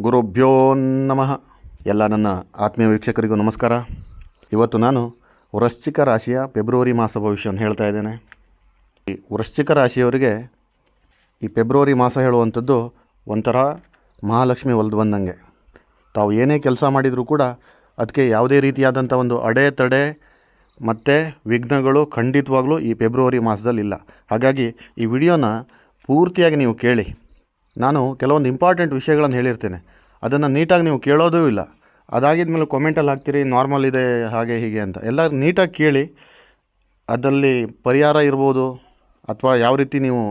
ಗುರುಭ್ಯೋ ನಮಃ. ಎಲ್ಲ ನನ್ನ ಆತ್ಮೀಯ ವೀಕ್ಷಕರಿಗೂ ನಮಸ್ಕಾರ. ಇವತ್ತು ನಾನು ವೃಶ್ಚಿಕ ರಾಶಿಯ ಫೆಬ್ರವರಿ ಮಾಸ ಭವಿಷ್ಯವನ್ನು ಹೇಳ್ತಾ ಇದ್ದೇನೆ. ಈ ವೃಶ್ಚಿಕ ರಾಶಿಯವರಿಗೆ ಈ ಫೆಬ್ರವರಿ ಮಾಸ ಹೇಳುವಂಥದ್ದು ಒಂಥರ ಮಹಾಲಕ್ಷ್ಮಿ ಒಲ್ದು ಬಂದಂಗೆ. ತಾವು ಏನೇ ಕೆಲಸ ಮಾಡಿದರೂ ಕೂಡ ಅದಕ್ಕೆ ಯಾವುದೇ ರೀತಿಯಾದಂಥ ಒಂದು ಅಡೆತಡೆ ಮತ್ತು ವಿಘ್ನಗಳು ಖಂಡಿತವಾಗಲೂ ಈ ಫೆಬ್ರವರಿ ಮಾಸದಲ್ಲಿ ಇಲ್ಲ ಹಾಗಾಗಿ ಈ ವಿಡಿಯೋನ ಪೂರ್ತಿಯಾಗಿ ನೀವು ಕೇಳಿ. ನಾನು ಕೆಲವೊಂದು ಇಂಪಾರ್ಟೆಂಟ್ ವಿಷಯಗಳನ್ನು ಹೇಳಿರ್ತೇನೆ. ಅದನ್ನು ನೀಟಾಗಿ ನೀವು ಕೇಳೋದೂ ಇಲ್ಲ. ಅದಾಗಿದ ಮೇಲೆ ಕಾಮೆಂಟಲ್ಲಿ ಹಾಕ್ತೀರಿ ನಾರ್ಮಲ್ ಇದೆ, ಹಾಗೆ, ಹೀಗೆ ಅಂತ. ಎಲ್ಲ ನೀಟಾಗಿ ಕೇಳಿ, ಅದರಲ್ಲಿ ಪರಿಹಾರ ಇರ್ಬೋದು, ಅಥವಾ ಯಾವ ರೀತಿ ನೀವು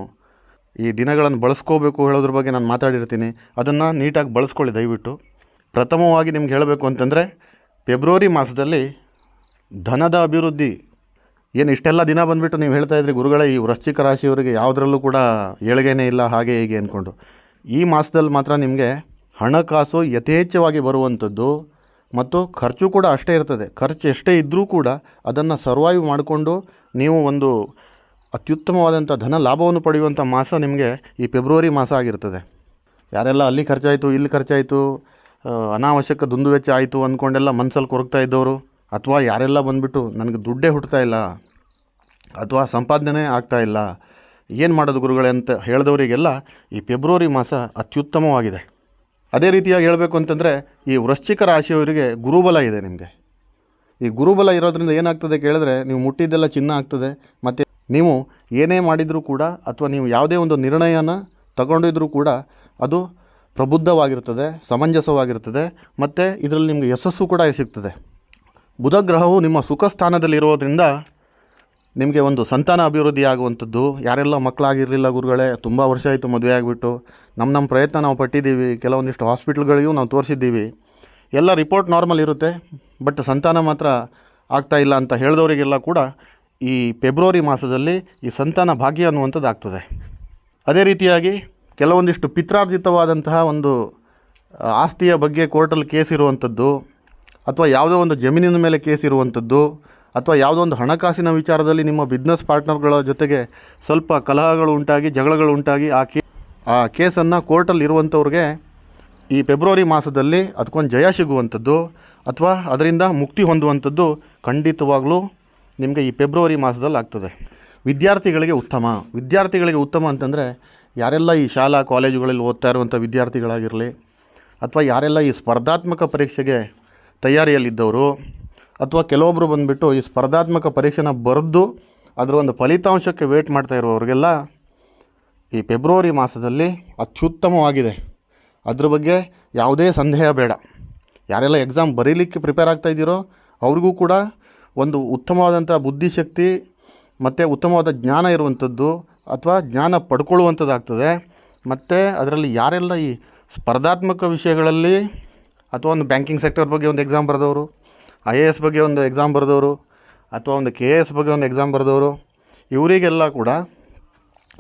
ಈ ದಿನಗಳನ್ನು ಬಳಸ್ಕೋಬೇಕು ಹೇಳೋದ್ರ ಬಗ್ಗೆ ನಾನು ಮಾತಾಡಿರ್ತೀನಿ. ಅದನ್ನು ನೀಟಾಗಿ ಬಳಸ್ಕೊಳ್ಳಿ ದಯವಿಟ್ಟು. ಪ್ರಥಮವಾಗಿ ನಿಮ್ಗೆ ಹೇಳಬೇಕು ಅಂತಂದರೆ ಫೆಬ್ರವರಿ ಮಾಸದಲ್ಲಿ ಧನದ ಅಭಿವೃದ್ಧಿ. ಏನು ಇಷ್ಟೆಲ್ಲ ದಿನ ಬಂದುಬಿಟ್ಟು ನೀವು ಹೇಳ್ತಾ ಇದ್ರಿ, ಗುರುಗಳೇ, ಈ ವೃಶ್ಚಿಕ ರಾಶಿಯವರಿಗೆ ಯಾವುದರಲ್ಲೂ ಕೂಡ ಏಳಿಗೆನೇ ಇಲ್ಲ, ಹಾಗೆ, ಹೀಗೆ ಅಂದ್ಕೊಂಡು. ಈ ಮಾಸದಲ್ಲಿ ಮಾತ್ರ ನಿಮಗೆ ಹಣಕಾಸು ಯಥೇಚ್ಛವಾಗಿ ಬರುವಂಥದ್ದು ಮತ್ತು ಖರ್ಚು ಕೂಡ ಅಷ್ಟೇ ಇರ್ತದೆ. ಖರ್ಚು ಎಷ್ಟೇ ಇದ್ದರೂ ಕೂಡ ಅದನ್ನು ಸರ್ವೈವ್ ಮಾಡಿಕೊಂಡು ನೀವು ಒಂದು ಅತ್ಯುತ್ತಮವಾದಂಥ ಧನ ಲಾಭವನ್ನು ಪಡೆಯುವಂಥ ಮಾಸ ನಿಮಗೆ ಈ ಫೆಬ್ರವರಿ ಮಾಸ ಆಗಿರ್ತದೆ. ಯಾರೆಲ್ಲ ಅಲ್ಲಿ ಖರ್ಚಾಯಿತು, ಇಲ್ಲಿ ಖರ್ಚಾಯಿತು ಅನಾವಶ್ಯಕ ದುಂದು ವೆಚ್ಚ ಆಯಿತು ಅಂದ್ಕೊಂಡೆಲ್ಲ ಮನಸ್ಸಲ್ಲಿ ಕೊರಗ್ತಾ ಇದ್ದವರು ಅಥವಾ ಯಾರೆಲ್ಲ ಬಂದುಬಿಟ್ಟು ನನಗೆ ದುಡ್ಡೇ ಹುಟ್ತಾ ಇಲ್ಲ ಅಥವಾ ಸಂಪಾದನೆ ಇಲ್ಲ ಏನು ಮಾಡೋದು ಗುರುಗಳೇ ಅಂತ ಹೇಳಿದವರಿಗೆಲ್ಲ ಈ ಫೆಬ್ರವರಿ ಮಾಸ ಅತ್ಯುತ್ತಮವಾಗಿದೆ. ಅದೇ ರೀತಿಯಾಗಿ ಹೇಳಬೇಕು ಅಂತಂದರೆ ಈ ವೃಶ್ಚಿಕ ರಾಶಿಯವರಿಗೆ ಗುರುಬಲ ಇದೆ ನಿಮಗೆ. ಈ ಗುರುಬಲ ಇರೋದ್ರಿಂದ ಏನಾಗ್ತದೆ ಕೇಳಿದ್ರೆ ನೀವು ಮುಟ್ಟಿದ್ದೆಲ್ಲ ಚಿನ್ನ ಆಗ್ತದೆ, ಮತ್ತು ನೀವು ಏನೇ ಮಾಡಿದರೂ ಕೂಡ ಅಥವಾ ನೀವು ಯಾವುದೇ ಒಂದು ನಿರ್ಣಯನ ತಗೊಂಡಿದ್ರೂ ಕೂಡ ಅದು ಪ್ರಬುದ್ಧವಾಗಿರ್ತದೆ, ಸಮಂಜಸವಾಗಿರ್ತದೆ, ಮತ್ತು ಇದರಲ್ಲಿ ನಿಮಗೆ ಯಶಸ್ಸು ಕೂಡ ಸಿಗ್ತದೆ. ಬುಧ ಗ್ರಹವು ನಿಮ್ಮ ಸುಖ ಸ್ಥಾನದಲ್ಲಿರೋದ್ರಿಂದ ನಿಮಗೆ ಒಂದು ಸಂತಾನ ಅಭಿವೃದ್ಧಿ ಆಗುವಂಥದ್ದು, ಯಾರೆಲ್ಲ ಮಕ್ಕಳಾಗಿರಲಿಲ್ಲ ಗುರುಗಳೇ, ತುಂಬ ವರ್ಷ ಆಯಿತು ಮದುವೆ ಆಗಿಬಿಟ್ಟು. ನಮ್ಮ ನಮ್ಮ ಪ್ರಯತ್ನ ನಾವು ಪಟ್ಟಿದ್ದೀವಿ, ಕೆಲವೊಂದಿಷ್ಟು ಹಾಸ್ಪಿಟ್ಲ್ಗಳಿಗೂ ನಾವು ತೋರಿಸಿದ್ದೀವಿ. ಎಲ್ಲ ರಿಪೋರ್ಟ್ ನಾರ್ಮಲ್ ಇರುತ್ತೆ, ಬಟ್ ಸಂತಾನ ಮಾತ್ರ ಆಗ್ತಾ ಇಲ್ಲ ಅಂತ ಹೇಳಿದವರಿಗೆಲ್ಲ ಕೂಡ ಈ ಫೆಬ್ರವರಿ ಮಾಸದಲ್ಲಿ ಈ ಸಂತಾನ ಭಾಗ್ಯ ಅನ್ನುವಂಥದ್ದು ಆಗ್ತದೆ. ಅದೇ ರೀತಿಯಾಗಿ ಕೆಲವೊಂದಿಷ್ಟು ಪಿತ್ರಾರ್ಜಿತವಾದಂತಹ ಒಂದು ಆಸ್ತಿಯ ಬಗ್ಗೆ ಕೋರ್ಟಲ್ಲಿ ಕೇಸ್ ಇರುವಂಥದ್ದು, ಅಥವಾ ಯಾವುದೋ ಒಂದು ಜಮೀನಿನ ಮೇಲೆ ಕೇಸ್ ಇರುವಂಥದ್ದು ಅಥವಾ ಯಾವುದೋ ಒಂದು ಹಣಕಾಸಿನ ವಿಚಾರದಲ್ಲಿ ನಿಮ್ಮ ಬಿಸ್ನೆಸ್ ಪಾರ್ಟ್ನರ್ಗಳ ಜೊತೆಗೆ ಸ್ವಲ್ಪ ಕಲಹಗಳು ಉಂಟಾಗಿ, ಜಗಳಗಳು ಉಂಟಾಗಿ ಆ ಕೇ, ಆ ಕೇಸನ್ನು ಕೋರ್ಟಲ್ಲಿ ಇರುವಂಥವ್ರಿಗೆ ಈ ಫೆಬ್ರವರಿ ಮಾಸದಲ್ಲಿ ಅದಕ್ಕೊಂದು ಜಯ ಸಿಗುವಂಥದ್ದು ಅಥವಾ ಅದರಿಂದ ಮುಕ್ತಿ ಹೊಂದುವಂಥದ್ದು ಖಂಡಿತವಾಗಲೂ ನಿಮಗೆ ಈ ಫೆಬ್ರವರಿ ಮಾಸದಲ್ಲಿ ಆಗ್ತದೆ. ವಿದ್ಯಾರ್ಥಿಗಳಿಗೆ ಉತ್ತಮ. ವಿದ್ಯಾರ್ಥಿಗಳಿಗೆ ಉತ್ತಮ ಅಂತಂದರೆ ಯಾರೆಲ್ಲ ಈ ಶಾಲಾ, ಕಾಲೇಜುಗಳಲ್ಲಿ ಓದ್ತಾ ಇರುವಂಥ ವಿದ್ಯಾರ್ಥಿಗಳಾಗಿರಲಿ ಅಥವಾ ಯಾರೆಲ್ಲ ಈ ಸ್ಪರ್ಧಾತ್ಮಕ ಪರೀಕ್ಷೆಗೆ ತಯಾರಿಯಲ್ಲಿದ್ದವರು ಅಥವಾ ಕೆಲವೊಬ್ಬರು ಬಂದುಬಿಟ್ಟು ಈ ಸ್ಪರ್ಧಾತ್ಮಕ ಪರೀಕ್ಷೆನ ಬರೆದು ಅದರ ಒಂದು ಫಲಿತಾಂಶಕ್ಕೆ ವೇಟ್ ಮಾಡ್ತಾ ಇರೋರಿಗೆಲ್ಲ ಈ ಫೆಬ್ರವರಿ ಮಾಸದಲ್ಲಿ ಅತ್ಯುತ್ತಮವಾಗಿದೆ. ಅದ್ರ ಬಗ್ಗೆ ಯಾವುದೇ ಸಂದೇಹ ಬೇಡ. ಯಾರೆಲ್ಲ ಎಕ್ಸಾಮ್ ಬರೀಲಿಕ್ಕೆ ಪ್ರಿಪೇರ್ ಆಗ್ತಾ ಇದ್ದೀರೋ ಅವ್ರಿಗೂ ಕೂಡ ಒಂದು ಉತ್ತಮವಾದಂಥ ಬುದ್ಧಿಶಕ್ತಿ ಮತ್ತು ಉತ್ತಮವಾದ ಜ್ಞಾನ ಇರುವಂಥದ್ದು ಅಥವಾ ಜ್ಞಾನ ಪಡ್ಕೊಳ್ಳುವಂಥದ್ದಾಗ್ತದೆ. ಮತ್ತು ಅದರಲ್ಲಿ ಯಾರೆಲ್ಲ ಈ ಸ್ಪರ್ಧಾತ್ಮಕ ವಿಷಯಗಳಲ್ಲಿ ಅಥವಾ ಒಂದು ಬ್ಯಾಂಕಿಂಗ್ ಸೆಕ್ಟರ್ ಬಗ್ಗೆ ಒಂದು ಎಕ್ಸಾಮ್ ಬರೆದವರು ಐ ಎ ಎಸ್ ಬಗ್ಗೆ ಒಂದು ಎಕ್ಸಾಮ್ ಬರೆದವರು ಅಥವಾ ಒಂದು ಕೆ ಎಸ್ ಬಗ್ಗೆ ಒಂದು ಎಕ್ಸಾಮ್ ಬರೆದವರು, ಇವರಿಗೆಲ್ಲ ಕೂಡ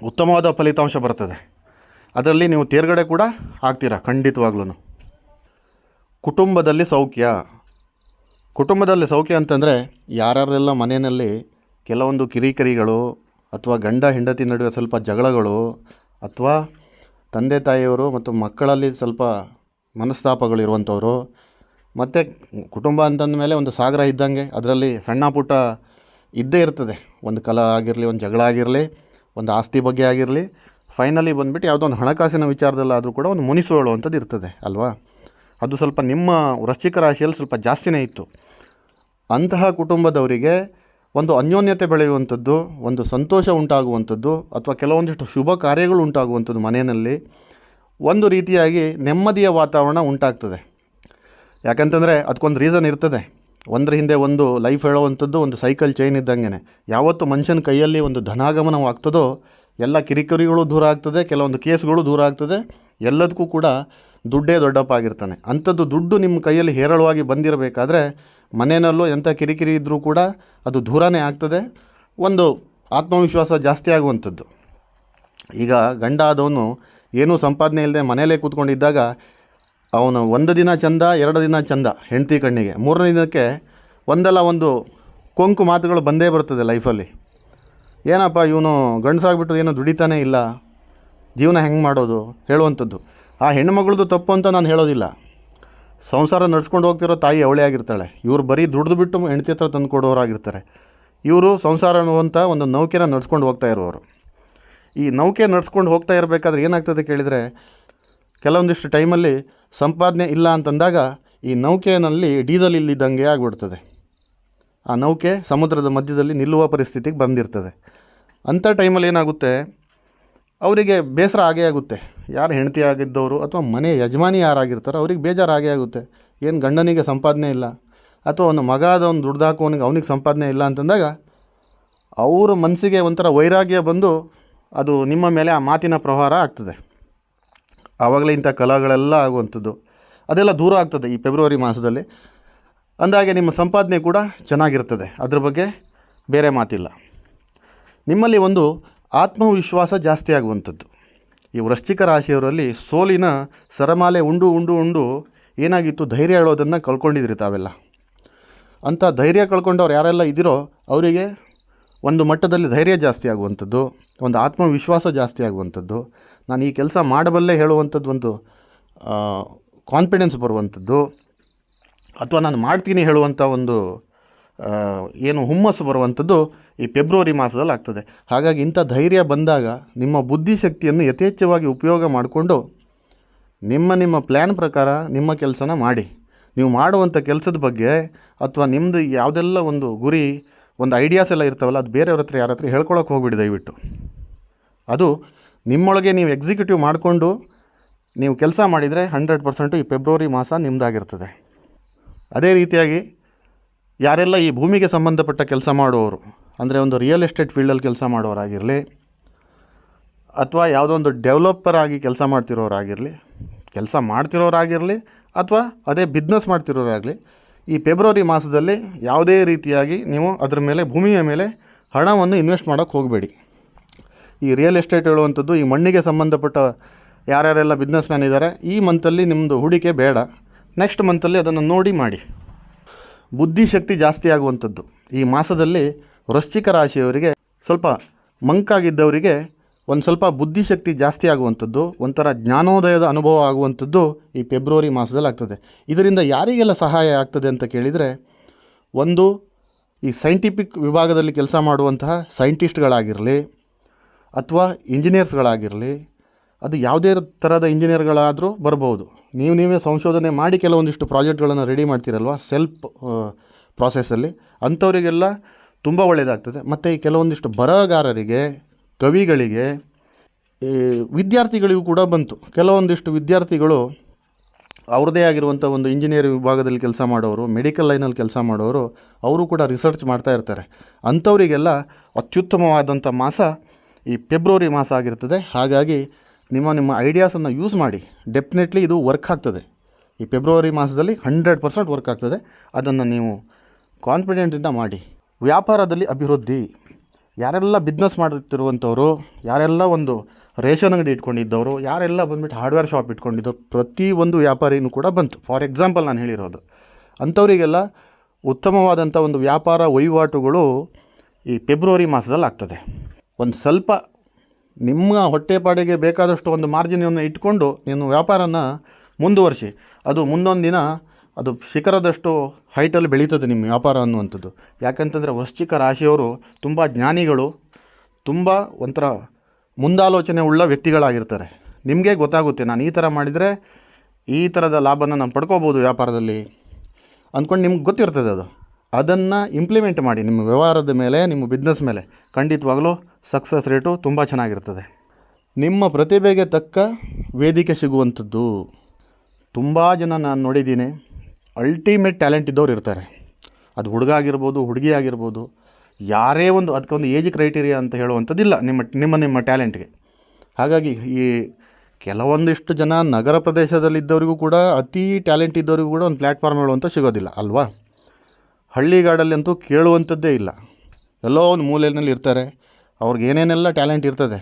ಉತ್ತಮವಾದ ಫಲಿತಾಂಶ ಬರ್ತದೆ. ಅದರಲ್ಲಿ ನೀವು ತೇರ್ಗಡೆ ಕೂಡ ಆಗ್ತೀರಾ ಖಂಡಿತವಾಗ್ಲೂ ಕುಟುಂಬದಲ್ಲಿ ಸೌಖ್ಯ. ಕುಟುಂಬದಲ್ಲಿ ಸೌಖ್ಯ ಅಂತಂದರೆ ಯಾರ್ಯಾರೆಲ್ಲ ಮನೆಯಲ್ಲಿ ಕೆಲವೊಂದು ಕಿರಿಕಿರಿಗಳು ಅಥವಾ ಗಂಡ ಹೆಂಡತಿ ನಡುವೆ ಸ್ವಲ್ಪ ಜಗಳಗಳು ಅಥವಾ ತಂದೆ ತಾಯಿಯವರು ಮತ್ತು ಮಕ್ಕಳಲ್ಲಿ ಸ್ವಲ್ಪ ಮನಸ್ತಾಪಗಳು ಇರುವಂಥವ್ರು ಮತ್ತು ಕುಟುಂಬ ಅಂತಂದ ಮೇಲೆ ಒಂದು ಸಾಗರ ಇದ್ದಂಗೆ ಅದರಲ್ಲಿ ಸಣ್ಣ ಪುಟ್ಟ ಇದ್ದೇ ಇರ್ತದೆ. ಒಂದು ಕಲ ಆಗಿರಲಿ, ಒಂದು ಜಗಳ ಆಗಿರಲಿ, ಒಂದು ಆಸ್ತಿ ಬಗ್ಗೆ ಆಗಿರಲಿ ಫೈನಲಿ ಬಂದುಬಿಟ್ಟು ಯಾವುದೋ ಒಂದು ಹಣಕಾಸಿನ ವಿಚಾರದಲ್ಲಾದರೂ ಕೂಡ ಒಂದು ಮುನಿಸು ಹೇಳುವಂಥದ್ದು ಇರ್ತದೆ, ಅಲ್ವಾ? ಅದು ಸ್ವಲ್ಪ ನಿಮ್ಮ ವೃಶ್ಚಿಕ ರಾಶಿಯಲ್ಲಿ ಸ್ವಲ್ಪ ಜಾಸ್ತಿನೇ ಇತ್ತು. ಅಂತಹ ಕುಟುಂಬದವರಿಗೆ ಒಂದು ಅನ್ಯೋನ್ಯತೆ ಬೆಳೆಯುವಂಥದ್ದು, ಒಂದು ಸಂತೋಷ ಉಂಟಾಗುವಂಥದ್ದು, ಅಥವಾ ಕೆಲವೊಂದಿಷ್ಟು ಶುಭ ಕಾರ್ಯಗಳು ಉಂಟಾಗುವಂಥದ್ದು ಮನೆಯಲ್ಲಿ ಒಂದು ರೀತಿಯಾಗಿ ನೆಮ್ಮದಿಯ ವಾತಾವರಣ ಉಂಟಾಗ್ತದೆ. ಯಾಕಂತಂದರೆ ಅದಕ್ಕೊಂದು ರೀಸನ್ ಇರ್ತದೆ. ಒಂದರ ಹಿಂದೆ ಒಂದು ಲೈಫ್ ಹೇಳುವಂಥದ್ದು ಒಂದು ಸೈಕಲ್ ಚೈನ್ ಇದ್ದಂಗೆ ಯಾವತ್ತು ಮನುಷ್ಯನ ಕೈಯಲ್ಲಿ ಒಂದು ಧನಾಗಮನವಾಗ್ತದೋ, ಎಲ್ಲ ಕಿರಿಕಿರಿಗಳು ದೂರ ಆಗ್ತದೆ, ಕೆಲವೊಂದು ಕೇಸ್ಗಳು ದೂರ ಆಗ್ತದೆ, ಎಲ್ಲದಕ್ಕೂ ಕೂಡ ದುಡ್ಡೇ ದೊಡ್ಡಪ್ಪ ಆಗಿರ್ತಾನೆ ಅಂಥದ್ದು ದುಡ್ಡು ನಿಮ್ಮ ಕೈಯಲ್ಲಿ ಹೇರಳವಾಗಿ ಬಂದಿರಬೇಕಾದ್ರೆ, ಮನೆಯಲ್ಲೂ ಎಂಥ ಕಿರಿಕಿರಿ ಇದ್ದರೂ ಕೂಡ ಅದು ದೂರನೇ ಆಗ್ತದೆ. ಒಂದು ಆತ್ಮವಿಶ್ವಾಸ ಜಾಸ್ತಿ ಆಗುವಂಥದ್ದು. ಈಗ ಗಂಡ ಆದವನು ಏನೂ ಸಂಪಾದನೆ ಇಲ್ಲದೆ ಮನೆಯಲ್ಲೇ ಕೂತ್ಕೊಂಡಿದ್ದಾಗ ಅವನು ಒಂದು ದಿನ ಚಂದ, ಎರಡು ದಿನ ಚಂದ, ಹೆಂಡತಿ ಕಣ್ಣಿಗೆ. ಮೂರನೇ ದಿನಕ್ಕೆ ಒಂದಲ್ಲ ಒಂದು ಕೊಂಕು ಮಾತುಗಳು ಬಂದೇ ಬರ್ತದೆ ಲೈಫಲ್ಲಿ. ಏನಪ್ಪ, ಇವನು ಗಂಡಸಾಗ್ಬಿಟ್ಟು ಏನೋ ದುಡಿತಾನೇ ಇಲ್ಲ. ಜೀವನ ಹೆಂಗೆ ಮಾಡೋದು? ಹೇಳುವಂಥದ್ದು. ಆ ಹೆಣ್ಣುಮಗಳದು ತಪ್ಪು ಅಂತ ನಾನು ಹೇಳೋದಿಲ್ಲ. ಸಂಸಾರ ನಡ್ಸ್ಕೊಂಡು ಹೋಗ್ತಿರೋ ತಾಯಿ ಅವಳೇ ಆಗಿರ್ತಾಳೆ. ಇವ್ರು ಬರೀ ದುಡ್ದು ಬಿಟ್ಟು ಹೆಂಡತಿ ಹತ್ರ ತಂದು ಕೊಡೋರಾಗಿರ್ತಾರೆ. ಇವರು ಸಂಸಾರ ಅನ್ನುವಂಥ ಒಂದು ನೌಕೆನ ನಡ್ಸ್ಕೊಂಡು ಹೋಗ್ತಾ ಇರೋರು. ಈ ನೌಕೆ ನಡ್ಸ್ಕೊಂಡು ಹೋಗ್ತಾ ಇರಬೇಕಾದ್ರೆ ಏನಾಗ್ತದೆ ಕೇಳಿದರೆ, ಕೆಲವೊಂದಿಷ್ಟು ಟೈಮಲ್ಲಿ ಸಂಪಾದನೆ ಇಲ್ಲ ಅಂತಂದಾಗ ಈ ನೌಕೆಯಲ್ಲಿ ಡೀಸಲ್ ಇಲ್ಲಿದ್ದಂಗೆ ಆಗಿಬಿಡ್ತದೆ. ಆ ನೌಕೆ ಸಮುದ್ರದ ಮಧ್ಯದಲ್ಲಿ ನಿಲ್ಲುವ ಪರಿಸ್ಥಿತಿಗೆ ಬಂದಿರ್ತದೆ. ಅಂಥ ಟೈಮಲ್ಲಿ ಏನಾಗುತ್ತೆ? ಅವರಿಗೆ ಬೇಸರ ಆಗೇ ಆಗುತ್ತೆ. ಯಾರು ಹೆಂಡತಿ ಆಗಿದ್ದವರು ಅಥವಾ ಮನೆ ಯಜಮಾನಿ ಯಾರಾಗಿರ್ತಾರೋ ಅವ್ರಿಗೆ ಬೇಜಾರು ಆಗೇ ಆಗುತ್ತೆ. ಏನು ಗಂಡನಿಗೆ ಸಂಪಾದನೆ ಇಲ್ಲ ಅಥವಾ ಒಂದು ಮಗ ಆದ ಒಂದು ದುಡ್ದಾಕೋನಿಗೆ ಅವನಿಗೆ ಸಂಪಾದನೆ ಇಲ್ಲ ಅಂತಂದಾಗ ಅವರ ಮನಸ್ಸಿಗೆ ಒಂಥರ ವೈರಾಗ್ಯ ಬಂದು ಅದು ನಿಮ್ಮ ಮೇಲೆ ಆ ಮಾತಿನ ಪ್ರಹಾರ ಆಗ್ತದೆ. ಆವಾಗಲೇ ಇಂಥ ಕಲಾಗಳೆಲ್ಲ ಆಗುವಂಥದ್ದು, ಅದೆಲ್ಲ ದೂರ ಆಗ್ತದೆ ಈ ಫೆಬ್ರವರಿ ಮಾಸದಲ್ಲಿ. ಅಂದಾಗೆ ನಿಮ್ಮ ಸಂಪಾದನೆ ಕೂಡ ಚೆನ್ನಾಗಿರ್ತದೆ. ಅದ್ರ ಬಗ್ಗೆ ಬೇರೆ ಮಾತಿಲ್ಲ. ನಿಮ್ಮಲ್ಲಿ ಒಂದು ಆತ್ಮವಿಶ್ವಾಸ ಜಾಸ್ತಿ ಆಗುವಂಥದ್ದು. ಈ ವೃಶ್ಚಿಕ ರಾಶಿಯವರಲ್ಲಿ ಸೋಲಿನ ಸರಮಾಲೆ ಉಂಡು ಉಂಡು ಉಂಡು ಏನಾಗಿತ್ತು? ಧೈರ್ಯ ಹೇಳೋದನ್ನು ಕಳ್ಕೊಂಡಿದ್ರಿ ತಾವೆಲ್ಲ. ಅಂಥ ಧೈರ್ಯ ಕಳ್ಕೊಂಡವ್ರು ಯಾರೆಲ್ಲ ಇದ್ದೀರೋ ಅವರಿಗೆ ಒಂದು ಮಟ್ಟದಲ್ಲಿ ಧೈರ್ಯ ಜಾಸ್ತಿ ಆಗುವಂಥದ್ದು, ಒಂದು ಆತ್ಮವಿಶ್ವಾಸ ಜಾಸ್ತಿ ಆಗುವಂಥದ್ದು. ನಾನು ಈ ಕೆಲಸ ಮಾಡಬಲ್ಲೇ ಹೇಳುವಂಥದ್ದು ಒಂದು ಕಾನ್ಫಿಡೆನ್ಸ್ ಬರುವಂಥದ್ದು ಅಥವಾ ನಾನು ಮಾಡ್ತೀನಿ ಹೇಳುವಂಥ ಒಂದು ಏನು ಹುಮ್ಮಸ್ಸು ಬರುವಂಥದ್ದು ಈ ಫೆಬ್ರವರಿ ಮಾಸದಲ್ಲಿ ಆಗ್ತದೆ. ಹಾಗಾಗಿ ಇಂಥ ಧೈರ್ಯ ಬಂದಾಗ ನಿಮ್ಮ ಬುದ್ಧಿಶಕ್ತಿಯನ್ನು ಯಥೇಚ್ಛವಾಗಿ ಉಪಯೋಗ ಮಾಡಿಕೊಂಡು ನಿಮ್ಮ ನಿಮ್ಮ ಪ್ಲ್ಯಾನ್ ಪ್ರಕಾರ ನಿಮ್ಮ ಕೆಲಸನ ಮಾಡಿ. ನೀವು ಮಾಡುವಂಥ ಕೆಲಸದ ಬಗ್ಗೆ ಅಥವಾ ನಿಮ್ಮದು ಯಾವುದೆಲ್ಲ ಒಂದು ಗುರಿ, ಒಂದು ಐಡಿಯಾಸ್ ಎಲ್ಲ ಇರ್ತಾವಲ್ಲ, ಅದು ಬೇರೆಯವ್ರ ಹತ್ರ ಯಾರ ಹತ್ರ ಹೇಳ್ಕೊಳಕ್ಕೆ ಹೋಗ್ಬಿಡಿ ದಯವಿಟ್ಟು. ಅದು ನಿಮ್ಮೊಳಗೆ ನೀವು ಎಕ್ಸಿಕ್ಯೂಟಿವ್ ಮಾಡಿಕೊಂಡು ನೀವು ಕೆಲಸ ಮಾಡಿದರೆ ಹಂಡ್ರೆಡ್ ಪರ್ಸೆಂಟು ಈ ಫೆಬ್ರವರಿ ಮಾಸ ನಿಮ್ಮದಾಗಿರ್ತದೆ ಅದೇ ರೀತಿಯಾಗಿ ಯಾರೆಲ್ಲ ಈ ಭೂಮಿಗೆ ಸಂಬಂಧಪಟ್ಟ ಕೆಲಸ ಮಾಡುವವರು, ಅಂದರೆ ಒಂದು ರಿಯಲ್ ಎಸ್ಟೇಟ್ ಫೀಲ್ಡಲ್ಲಿ ಕೆಲಸ ಮಾಡೋರಾಗಿರಲಿ ಅಥವಾ ಯಾವುದೋ ಒಂದು ಡೆವಲಪರ್ ಆಗಿ ಕೆಲಸ ಮಾಡ್ತಿರೋರಾಗಿರಲಿ ಕೆಲಸ ಮಾಡ್ತಿರೋರಾಗಿರಲಿ, ಅಥವಾ ಅದೇ ಬಿಸ್ನೆಸ್ ಮಾಡ್ತಿರೋರಾಗಲಿ, ಈ ಫೆಬ್ರವರಿ ಮಾಸದಲ್ಲಿ ಯಾವುದೇ ರೀತಿಯಾಗಿ ನೀವು ಅದರ ಮೇಲೆ ಭೂಮಿಯ ಮೇಲೆ ಹಣವನ್ನು ಇನ್ವೆಸ್ಟ್ ಮಾಡೋಕ್ಕೆ ಹೋಗಬೇಡಿ. ಈ ರಿಯಲ್ ಎಸ್ಟೇಟ್ ಹೇಳುವಂಥದ್ದು ಈ ಮಣ್ಣಿಗೆ ಸಂಬಂಧಪಟ್ಟ ಯಾರ್ಯಾರೆಲ್ಲ ಬಿಸ್ನೆಸ್ ಮ್ಯಾನ್ ಇದ್ದಾರೆ ಈ ಮಂತಲ್ಲಿ ನಿಮ್ಮದು ಹೂಡಿಕೆ ಬೇಡ. ನೆಕ್ಸ್ಟ್ ಮಂತಲ್ಲಿ ಅದನ್ನು ನೋಡಿ ಮಾಡಿ. ಬುದ್ಧಿಶಕ್ತಿ ಜಾಸ್ತಿ ಆಗುವಂಥದ್ದು. ಈ ಮಾಸದಲ್ಲಿ ವೃಶ್ಚಿಕ ರಾಶಿಯವರಿಗೆ ಸ್ವಲ್ಪ ಮಂಕಾಗಿದ್ದವರಿಗೆ ಒಂದು ಸ್ವಲ್ಪ ಬುದ್ಧಿಶಕ್ತಿ ಜಾಸ್ತಿ ಆಗುವಂಥದ್ದು, ಒಂಥರ ಜ್ಞಾನೋದಯದ ಅನುಭವ ಆಗುವಂಥದ್ದು ಈ ಫೆಬ್ರವರಿ ಮಾಸದಲ್ಲಿ ಆಗ್ತದೆ. ಇದರಿಂದ ಯಾರಿಗೆಲ್ಲ ಸಹಾಯ ಆಗ್ತದೆ ಅಂತ ಕೇಳಿದರೆ, ಒಂದು ಈ ಸೈಂಟಿಫಿಕ್ ವಿಭಾಗದಲ್ಲಿ ಕೆಲಸ ಮಾಡುವಂತಹ ಸೈಂಟಿಸ್ಟ್ಗಳಾಗಿರಲಿ ಅಥವಾ ಇಂಜಿನಿಯರ್ಸ್ಗಳಾಗಿರಲಿ, ಅದು ಯಾವುದೇ ಥರದ ಇಂಜಿನಿಯರ್ಗಳಾದರೂ ಬರ್ಬೋದು. ನೀವು ನೀವೇ ಸಂಶೋಧನೆ ಮಾಡಿ ಕೆಲವೊಂದಿಷ್ಟು ಪ್ರಾಜೆಕ್ಟ್ಗಳನ್ನು ರೆಡಿ ಮಾಡ್ತೀರಲ್ವ ಸೆಲ್ಫ್ ಪ್ರಾಸೆಸ್ಸಲ್ಲಿ ಅಂಥವರಿಗೆಲ್ಲ ತುಂಬ ಒಳ್ಳೆಯದಾಗ್ತದೆ ಮತ್ತು ಈ ಕೆಲವೊಂದಿಷ್ಟು ಬರಹಗಾರರಿಗೆ, ಕವಿಗಳಿಗೆ, ಈ ವಿದ್ಯಾರ್ಥಿಗಳಿಗೂ ಕೂಡ ಬಂತು. ಕೆಲವೊಂದಿಷ್ಟು ವಿದ್ಯಾರ್ಥಿಗಳು ಅವ್ರದ್ದೇ ಆಗಿರುವಂಥ ಒಂದು ಇಂಜಿನಿಯರಿಂಗ್ ವಿಭಾಗದಲ್ಲಿ ಕೆಲಸ ಮಾಡೋರು ಮೆಡಿಕಲ್ ಲೈನಲ್ಲಿ ಕೆಲಸ ಮಾಡೋರು, ಅವರು ಕೂಡ ರಿಸರ್ಚ್ ಮಾಡ್ತಾ ಇರ್ತಾರೆ. ಅಂಥವರಿಗೆಲ್ಲ ಅತ್ಯುತ್ತಮವಾದಂಥ ಮಾಸ ಈ ಫೆಬ್ರವರಿ ಮಾಸ ಆಗಿರ್ತದೆ. ಹಾಗಾಗಿ ನಿಮ್ಮ ನಿಮ್ಮ ಐಡಿಯಾಸನ್ನು ಯೂಸ್ ಮಾಡಿ. ಡೆಫಿನೆಟ್ಲಿ ಇದು ವರ್ಕ್ ಆಗ್ತದೆ. ಈ ಫೆಬ್ರವರಿ ಮಾಸದಲ್ಲಿ ಹಂಡ್ರೆಡ್ ಪರ್ಸೆಂಟ್ ವರ್ಕ್ ಆಗ್ತದೆ. ಅದನ್ನು ನೀವು ಕಾನ್ಫಿಡೆಂಟಿಂದ ಮಾಡಿ. ವ್ಯಾಪಾರದಲ್ಲಿ ಅಭಿವೃದ್ಧಿ. ಯಾರೆಲ್ಲ ಬಿಸ್ನೆಸ್ ಮಾಡುತ್ತಿರುವಂಥವರು ಯಾರೆಲ್ಲ ಒಂದು ರೇಷನ್ ಅಂಗಡಿ ಇಟ್ಕೊಂಡಿದ್ದವರು, ಯಾರೆಲ್ಲ ಬಂದ್ಬಿಟ್ಟು ಹಾರ್ಡ್ವೇರ್ ಶಾಪ್ ಇಟ್ಕೊಂಡಿದ್ದವರು, ಪ್ರತಿ ಒಂದು ವ್ಯಾಪಾರಿನೂ ಕೂಡ ಬಂತು. ಫಾರ್ ಎಕ್ಸಾಂಪಲ್ ನಾನು ಹೇಳಿರೋದು. ಅಂಥವರಿಗೆಲ್ಲ ಉತ್ತಮವಾದಂಥ ಒಂದು ವ್ಯಾಪಾರ ವಹಿವಾಟುಗಳು ಈ ಫೆಬ್ರವರಿ ಮಾಸದಲ್ಲಿ ಆಗ್ತದೆ. ಒಂದು ಸ್ವಲ್ಪ ನಿಮ್ಮ ಹೊಟ್ಟೆಪಾಡಿಗೆ ಬೇಕಾದಷ್ಟು ಒಂದು ಮಾರ್ಜಿನನ್ನು ಇಟ್ಕೊಂಡು ನೀನು ವ್ಯಾಪಾರನ ಮುಂದುವರಿಸಿ. ಅದು ಮುಂದೊಂದು ದಿನ ಅದು ಶಿಖರದಷ್ಟು ಹೈಟಲ್ಲಿ ಬೆಳೀತದೆ ನಿಮ್ಮ ವ್ಯಾಪಾರ ಅನ್ನುವಂಥದ್ದು. ಯಾಕಂತಂದರೆ ವೃಶ್ಚಿಕ ರಾಶಿಯವರು ತುಂಬ ಜ್ಞಾನಿಗಳು, ತುಂಬ ಒಂಥರ ಮುಂದಾಲೋಚನೆ ಉಳ್ಳ ವ್ಯಕ್ತಿಗಳಾಗಿರ್ತಾರೆ. ನಿಮಗೆ ಗೊತ್ತಾಗುತ್ತೆ, ನಾನು ಈ ಥರ ಮಾಡಿದರೆ ಈ ಥರದ ಲಾಭನ ನಾನು ಪಡ್ಕೋಬೋದು ವ್ಯಾಪಾರದಲ್ಲಿ. ಅಂದ್ಕೊಂಡು ನಿಮ್ಗೆ ಗೊತ್ತಿರ್ತದೆ ಅದು. ಅದನ್ನು ಇಂಪ್ಲಿಮೆಂಟ್ ಮಾಡಿ, ನಿಮ್ಮ ವ್ಯವಹಾರದ ಮೇಲೆ, ನಿಮ್ಮ ಬಿಸ್ನೆಸ್ ಮೇಲೆ ಖಂಡಿತವಾಗಲೂ ಸಕ್ಸಸ್ ರೇಟು ತುಂಬ ಚೆನ್ನಾಗಿರ್ತದೆ. ನಿಮ್ಮ ಪ್ರತಿಭೆಗೆ ತಕ್ಕ ವೇದಿಕೆ ಸಿಗುವಂಥದ್ದು. ತುಂಬ ಜನ ನಾನು ನೋಡಿದ್ದೀನಿ ಅಲ್ಟಿಮೇಟ್ ಟ್ಯಾಲೆಂಟ್ ಇದ್ದವ್ರು ಇರ್ತಾರೆ. ಅದು ಹುಡುಗ ಆಗಿರ್ಬೋದು, ಹುಡುಗಿ ಆಗಿರ್ಬೋದು, ಯಾರೇ ಒಂದು ಅದಕ್ಕೊಂದು ಏಜ್ ಕ್ರೈಟೀರಿಯಾ ಅಂತ ಹೇಳುವಂಥದ್ದಿಲ್ಲ ನಿಮ್ಮ ನಿಮ್ಮ ನಿಮ್ಮ ಟ್ಯಾಲೆಂಟ್ಗೆ ಹಾಗಾಗಿ ಈ ಕೆಲವೊಂದಿಷ್ಟು ಜನ ನಗರ ಪ್ರದೇಶದಲ್ಲಿದ್ದವರಿಗೂ ಕೂಡ ಅತಿ ಟ್ಯಾಲೆಂಟ್ ಇದ್ದವರಿಗೂ ಕೂಡ ಒಂದು ಪ್ಲ್ಯಾಟ್ಫಾರ್ಮ್ ಹೇಳುವಂಥ ಸಿಗೋದಿಲ್ಲ, ಅಲ್ವಾ? ಹಳ್ಳಿಗಾಡಲ್ಲಂತೂ ಕೇಳುವಂಥದ್ದೇ ಇಲ್ಲ. ಎಲ್ಲೋ ಒಂದು ಮೂಲೆಯಲ್ಲಿ ಇರ್ತಾರೆ. ಅವ್ರಿಗೆ ಏನೇನೆಲ್ಲ ಟ್ಯಾಲೆಂಟ್ ಇರ್ತದೆ.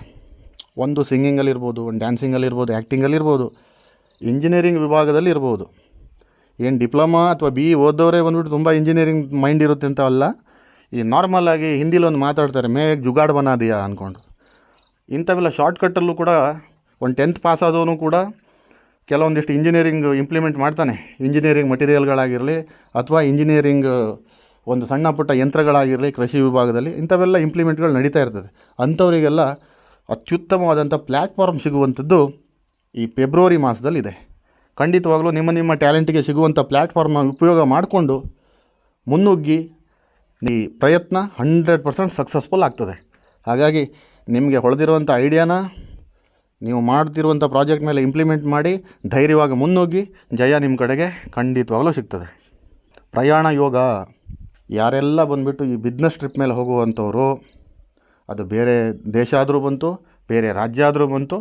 ಒಂದು ಸಿಂಗಿಂಗಲ್ಲಿರ್ಬೋದು, ಒಂದು ಡ್ಯಾನ್ಸಿಂಗಲ್ಲಿರ್ಬೋದು, ಆ್ಯಕ್ಟಿಂಗಲ್ಲಿರ್ಬೋದು, ಇಂಜಿನಿಯರಿಂಗ್ ವಿಭಾಗದಲ್ಲಿ ಇರ್ಬೋದು. ಏನು ಡಿಪ್ಲೊಮಾ ಅಥವಾ ಬಿ ಇ ಓದೋರೇ ಬಂದ್ಬಿಟ್ಟು ತುಂಬ ಇಂಜಿನಿಯರಿಂಗ್ ಮೈಂಡ್ ಇರುತ್ತೆ ಅಂತ ಅಲ್ಲ. ಈ ನಾರ್ಮಲ್ ಆಗಿ ಹಿಂದಿಲಿ ಒಂದು ಮಾತಾಡ್ತಾರೆ ಮೇ ಜುಗಾಡ್ ಬನಾದಿಯಾ ಅಂದ್ಕೊಂಡು ಇಂಥವೆಲ್ಲ ಶಾರ್ಟ್ಕಟ್ಟಲ್ಲೂ ಕೂಡ ಒಂದು ಟೆಂತ್ ಪಾಸ್ ಆದವನು ಕೂಡ ಕೆಲವೊಂದಿಷ್ಟು ಇಂಜಿನಿಯರಿಂಗ್ ಇಂಪ್ಲಿಮೆಂಟ್ ಮಾಡ್ತಾನೆ. ಇಂಜಿನಿಯರಿಂಗ್ ಮಟೀರಿಯಲ್ಗಳಾಗಿರಲಿ ಅಥವಾ ಇಂಜಿನಿಯರಿಂಗ್ ಒಂದು ಸಣ್ಣ ಪುಟ್ಟ ಯಂತ್ರಗಳಾಗಿರಲಿ ಕೃಷಿ ವಿಭಾಗದಲ್ಲಿ ಇಂಥವೆಲ್ಲ ಇಂಪ್ಲಿಮೆಂಟ್ಗಳು ನಡೀತಾ ಇರ್ತದೆ. ಅಂಥವರಿಗೆಲ್ಲ ಅತ್ಯುತ್ತಮವಾದಂಥ ಪ್ಲ್ಯಾಟ್ಫಾರ್ಮ್ ಸಿಗುವಂಥದ್ದು ಈ ಫೆಬ್ರವರಿ ಮಾಸದಲ್ಲಿದೆ. ಖಂಡಿತವಾಗಲೂ ನಿಮ್ಮ ನಿಮ್ಮ ಟ್ಯಾಲೆಂಟಿಗೆ ಸಿಗುವಂಥ ಪ್ಲ್ಯಾಟ್ಫಾರ್ಮ್ನ ಉಪಯೋಗ ಮಾಡಿಕೊಂಡು ಮುನ್ನುಗ್ಗಿ ಈ ಪ್ರಯತ್ನ ಹಂಡ್ರೆಡ್ ಪರ್ಸೆಂಟ್ ಸಕ್ಸಸ್ಫುಲ್ ಆಗ್ತದೆ. ಹಾಗಾಗಿ ನಿಮಗೆ ಹೊಳೆದಿರುವಂಥ ಐಡಿಯಾನ ನೀವು ಮಾಡ್ತಿರುವಂಥ ಪ್ರಾಜೆಕ್ಟ್ ಮೇಲೆ ಇಂಪ್ಲಿಮೆಂಟ್ ಮಾಡಿ ಧೈರ್ಯವಾಗಿ ಮುನ್ನುಗ್ಗಿ ಜಯ ನಿಮ್ಮ ಕಡೆಗೆ ಖಂಡಿತವಾಗಲೂ ಸಿಗ್ತದೆ. ಪ್ರಯಾಣ ಯೋಗ, ಯಾರೆಲ್ಲ ಬಂದುಬಿಟ್ಟು ಈ ಬಿಸ್ನೆಸ್ ಟ್ರಿಪ್ ಮೇಲೆ ಹೋಗುವಂಥವರು, ಅದು ಬೇರೆ ದೇಶ ಆದರೂ ಬಂತು, ಬೇರೆ ರಾಜ್ಯ ಆದರೂ ಬಂತು,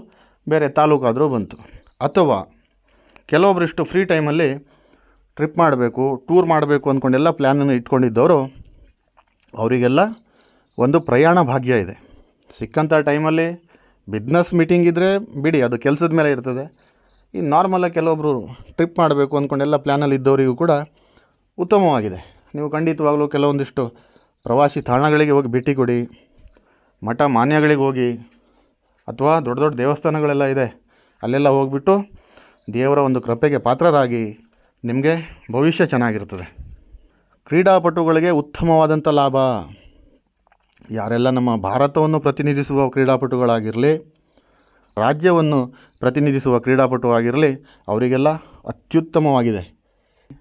ಬೇರೆ ತಾಲೂಕಾದರೂ ಬಂತು. ಅಥವಾ ಕೆಲವೊಬ್ಬರಿಷ್ಟು ಫ್ರೀ ಟೈಮಲ್ಲಿ ಟ್ರಿಪ್ ಮಾಡಬೇಕು ಟೂರ್ ಮಾಡಬೇಕು ಅಂದ್ಕೊಂಡೆಲ್ಲ ಪ್ಲ್ಯಾನನ್ನು ಇಟ್ಕೊಂಡಿದ್ದವರು, ಅವರಿಗೆಲ್ಲ ಒಂದು ಪ್ರಯಾಣ ಭಾಗ್ಯ ಇದೆ. ಸಿಕ್ಕಂಥ ಟೈಮಲ್ಲಿ ಬಿಸ್ನೆಸ್ ಮೀಟಿಂಗ್ ಇದ್ದರೆ ಬಿಡಿ, ಅದು ಕೆಲಸದ ಮೇಲೆ ಇರ್ತದೆ. ಈ ನಾರ್ಮಲಾಗಿ ಕೆಲವೊಬ್ಬರು ಟ್ರಿಪ್ ಮಾಡಬೇಕು ಅಂದ್ಕೊಂಡೆಲ್ಲ ಪ್ಲ್ಯಾನಲ್ಲಿ ಇದ್ದವರಿಗೂ ಕೂಡ ಉತ್ತಮವಾಗಿದೆ. ನೀವು ಖಂಡಿತವಾಗಲೂ ಕೆಲವೊಂದಿಷ್ಟು ಪ್ರವಾಸಿ ತಾಣಗಳಿಗೆ ಹೋಗಿ ಭೇಟಿ ಕೊಡಿ, ಮಠ ಮಾನ್ಯಗಳಿಗೆ ಹೋಗಿ, ಅಥವಾ ದೊಡ್ಡ ದೊಡ್ಡ ದೇವಸ್ಥಾನಗಳೆಲ್ಲ ಇದೆ, ಅಲ್ಲೆಲ್ಲ ಹೋಗಿಬಿಟ್ಟು ದೇವರ ಒಂದು ಕೃಪೆಗೆ ಪಾತ್ರರಾಗಿ ನಿಮಗೆ ಭವಿಷ್ಯ ಚೆನ್ನಾಗಿರ್ತದೆ. ಕ್ರೀಡಾಪಟುಗಳಿಗೆ ಉತ್ತಮವಾದಂಥ ಲಾಭ. ಯಾರೆಲ್ಲ ನಮ್ಮ ಭಾರತವನ್ನು ಪ್ರತಿನಿಧಿಸುವ ಕ್ರೀಡಾಪಟುಗಳಾಗಿರಲಿ, ರಾಜ್ಯವನ್ನು ಪ್ರತಿನಿಧಿಸುವ ಕ್ರೀಡಾಪಟು ಆಗಿರಲಿ ಅವರಿಗೆಲ್ಲ ಅತ್ಯುತ್ತಮವಾಗಿದೆ.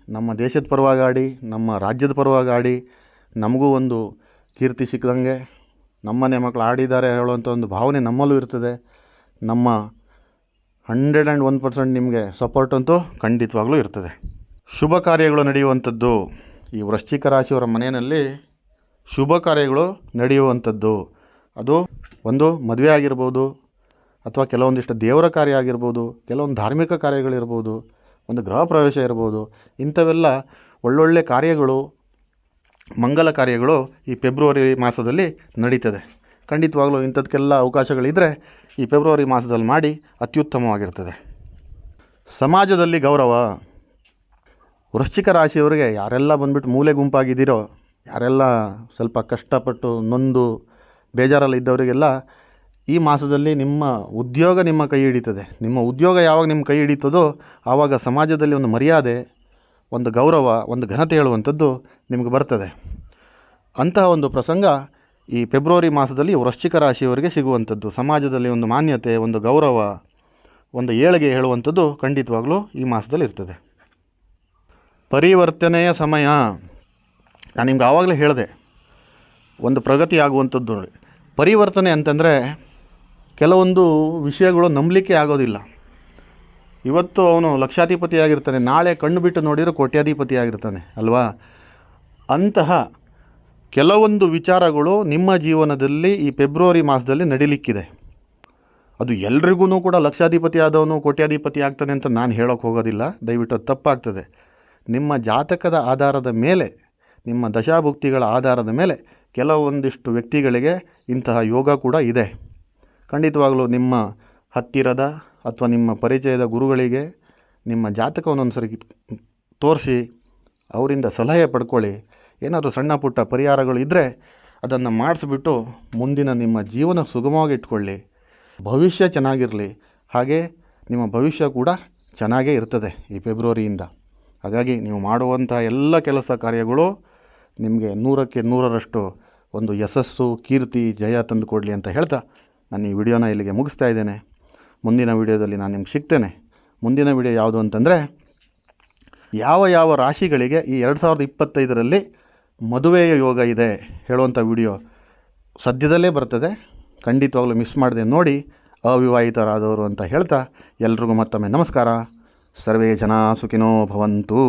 ನಮ್ಮ ದೇಶದ ಪರವಾಗಿ ಆಡಿ, ನಮ್ಮ ರಾಜ್ಯದ ಪರವಾಗಿ ಆಡಿ ನಮಗೂ ಒಂದು ಕೀರ್ತಿ ಸಿಕ್ಕದಂಗೆ ನಮ್ಮನೆ ಮಕ್ಕಳು ಆಡಿದ್ದಾರೆ ಹೇಳುವಂಥ ಒಂದು ಭಾವನೆ ನಮ್ಮಲ್ಲೂ ಇರ್ತದೆ. ನಮ್ಮ ಹಂಡ್ರೆಡ್ ಆ್ಯಂಡ್ ಒನ್ ಪರ್ಸೆಂಟ್ ನಿಮಗೆ ಸಪೋರ್ಟ್ ಅಂತೂ ಖಂಡಿತವಾಗ್ಲೂ ಇರ್ತದೆ. ಶುಭ ಕಾರ್ಯಗಳು ನಡೆಯುವಂಥದ್ದು ಈ ವೃಶ್ಚಿಕ ರಾಶಿಯವರ ಮನೆಯಲ್ಲಿ ಶುಭ ಕಾರ್ಯಗಳು ನಡೆಯುವಂಥದ್ದು. ಅದು ಒಂದು ಮದುವೆ ಆಗಿರ್ಬೋದು ಅಥವಾ ಕೆಲವೊಂದಿಷ್ಟು ದೇವರ ಕಾರ್ಯ ಆಗಿರ್ಬೋದು, ಕೆಲವೊಂದು ಧಾರ್ಮಿಕ ಕಾರ್ಯಗಳಿರ್ಬೋದು, ಒಂದು ಗೃಹ ಪ್ರವೇಶ ಇರ್ಬೋದು, ಇಂಥವೆಲ್ಲ ಒಳ್ಳೊಳ್ಳೆ ಕಾರ್ಯಗಳು, ಮಂಗಲ ಕಾರ್ಯಗಳು ಈ ಫೆಬ್ರವರಿ ಮಾಸದಲ್ಲಿ ನಡೀತದೆ. ಖಂಡಿತವಾಗಲೂ ಇಂಥದಕ್ಕೆಲ್ಲ ಅವಕಾಶಗಳಿದ್ದರೆ ಈ ಫೆಬ್ರವರಿ ಮಾಸದಲ್ಲಿ ಮಾಡಿ ಅತ್ಯುತ್ತಮವಾಗಿರ್ತದೆ. ಸಮಾಜದಲ್ಲಿ ಗೌರವ. ವೃಶ್ಚಿಕ ರಾಶಿಯವರಿಗೆ ಯಾರೆಲ್ಲ ಬಂದ್ಬಿಟ್ಟು ಮೂಲೆ ಗುಂಪಾಗಿದ್ದೀರೋ ಯಾರೆಲ್ಲ ಸ್ವಲ್ಪ ಕಷ್ಟಪಟ್ಟು ನೊಂದು ಬೇಜಾರಲ್ಲಿ ಇದ್ದವರಿಗೆಲ್ಲ ಈ ಮಾಸದಲ್ಲಿ ನಿಮ್ಮ ಉದ್ಯೋಗ ನಿಮ್ಮ ಕೈ ಹಿಡಿತದೆ. ನಿಮ್ಮ ಉದ್ಯೋಗ ಯಾವಾಗ ನಿಮ್ಮ ಕೈ ಹಿಡಿತದೋ ಆವಾಗ ಸಮಾಜದಲ್ಲಿ ಒಂದು ಮರ್ಯಾದೆ, ಒಂದು ಗೌರವ, ಒಂದು ಘನತೆ ಹೇಳುವಂಥದ್ದು ನಿಮಗೆ ಬರ್ತದೆ. ಅಂತಹ ಒಂದು ಪ್ರಸಂಗ ಈ ಫೆಬ್ರವರಿ ಮಾಸದಲ್ಲಿ ವೃಶ್ಚಿಕ ರಾಶಿಯವರಿಗೆ ಸಿಗುವಂಥದ್ದು. ಸಮಾಜದಲ್ಲಿ ಒಂದು ಮಾನ್ಯತೆ, ಒಂದು ಗೌರವ, ಒಂದು ಏಳಿಗೆ ಹೇಳುವಂಥದ್ದು ಖಂಡಿತವಾಗಲೂ ಈ ಮಾಸದಲ್ಲಿ ಇರ್ತದೆ. ಪರಿವರ್ತನೆಯ ಸಮಯ. ನಾನು ನಿಮ್ಗೆ ಆವಾಗಲೇ ಹೇಳಿದೆ, ಒಂದು ಪ್ರಗತಿ ಆಗುವಂಥದ್ದು ನೋಡಿ. ಪರಿವರ್ತನೆ ಅಂತಂದರೆ ಕೆಲವೊಂದು ವಿಷಯಗಳು ನಂಬಲಿಕ್ಕೆ ಆಗೋದಿಲ್ಲ. ಇವತ್ತು ಅವನು ಲಕ್ಷಾಧಿಪತಿ ಆಗಿರ್ತಾನೆ ನಾಳೆ ಕಣ್ಣು ಬಿಟ್ಟು ನೋಡಿದರೆ ಕೋಟ್ಯಾಧಿಪತಿ ಆಗಿರ್ತಾನೆ ಅಲ್ವಾ? ಅಂತಹ ಕೆಲವೊಂದು ವಿಚಾರಗಳು ನಿಮ್ಮ ಜೀವನದಲ್ಲಿ ಈ ಫೆಬ್ರವರಿ ಮಾಸದಲ್ಲಿ ನಡೀಲಿಕ್ಕಿದೆ. ಅದು ಎಲ್ರಿಗೂ ಕೂಡ ಲಕ್ಷಾಧಿಪತಿ ಆದವನು ಕೋಟ್ಯಾಧಿಪತಿ ಆಗ್ತಾನೆ ಅಂತ ನಾನು ಹೇಳೋಕ್ಕೆ ಹೋಗೋದಿಲ್ಲ, ದಯವಿಟ್ಟು ತಪ್ಪಾಗ್ತದೆ. ನಿಮ್ಮ ಜಾತಕದ ಆಧಾರದ ಮೇಲೆ ನಿಮ್ಮ ದಶಾಭುಕ್ತಿಗಳ ಆಧಾರದ ಮೇಲೆ ಕೆಲವೊಂದಿಷ್ಟು ವ್ಯಕ್ತಿಗಳಿಗೆ ಇಂತಹ ಯೋಗ ಕೂಡ ಇದೆ. ಖಂಡಿತವಾಗಲೂ ನಿಮ್ಮ ಹತ್ತಿರದ ಅಥವಾ ನಿಮ್ಮ ಪರಿಚಯದ ಗುರುಗಳಿಗೆ ನಿಮ್ಮ ಜಾತಕವನ್ನು ಸರಿ ತೋರಿಸಿ ಅವರಿಂದ ಸಲಹೆ ಪಡ್ಕೊಳ್ಳಿ. ಏನಾದರೂ ಸಣ್ಣ ಪುಟ್ಟ ಪರಿಹಾರಗಳು ಇದ್ದರೆ ಅದನ್ನು ಮಾಡಿಸ್ಬಿಟ್ಟು ಮುಂದಿನ ನಿಮ್ಮ ಜೀವನ ಸುಗಮವಾಗಿ ಇಟ್ಕೊಳ್ಳಿ. ಭವಿಷ್ಯ ಚೆನ್ನಾಗಿರಲಿ. ಹಾಗೆ ನಿಮ್ಮ ಭವಿಷ್ಯ ಕೂಡ ಚೆನ್ನಾಗೇ ಇರ್ತದೆ ಈ ಫೆಬ್ರವರಿಯಿಂದ. ಹಾಗಾಗಿ ನೀವು ಮಾಡುವಂಥ ಎಲ್ಲ ಕೆಲಸ ಕಾರ್ಯಗಳು ನಿಮಗೆ ನೂರಕ್ಕೆ ನೂರರಷ್ಟು ಒಂದು ಯಶಸ್ಸು, ಕೀರ್ತಿ, ಜಯ ತಂದು ಕೊಡಲಿ ಅಂತ ಹೇಳ್ತಾ ನಾನು ಈ ವಿಡಿಯೋನ ಇಲ್ಲಿಗೆ ಮುಗಿಸ್ತಾ ಇದ್ದೇನೆ. ಮುಂದಿನ ವಿಡಿಯೋದಲ್ಲಿ ನಾನು ನಿಮ್ಗೆ ಸಿಗ್ತೇನೆ. ಮುಂದಿನ ವಿಡಿಯೋ ಯಾವುದು ಅಂತಂದರೆ, ಯಾವ ಯಾವ ರಾಶಿಗಳಿಗೆ ಈ ಎರಡು ಸಾವಿರದ ಇಪ್ಪತ್ತೈದರಲ್ಲಿ ಮದುವೆಯ ಯೋಗ ಇದೆ ಹೇಳುವಂಥ ವಿಡಿಯೋ ಸದ್ಯದಲ್ಲೇ ಬರ್ತದೆ. ಖಂಡಿತವಾಗಲೂ ಮಿಸ್ ಮಾಡದೆ ನೋಡಿ, ಅವಿವಾಹಿತರಾದವರು ಅಂತ ಹೇಳ್ತಾ ಎಲ್ರಿಗೂ ಮತ್ತೊಮ್ಮೆ ನಮಸ್ಕಾರ. ಸರ್ವೇ ಜನ ಸುಖಿನೋ ಭವಂತು.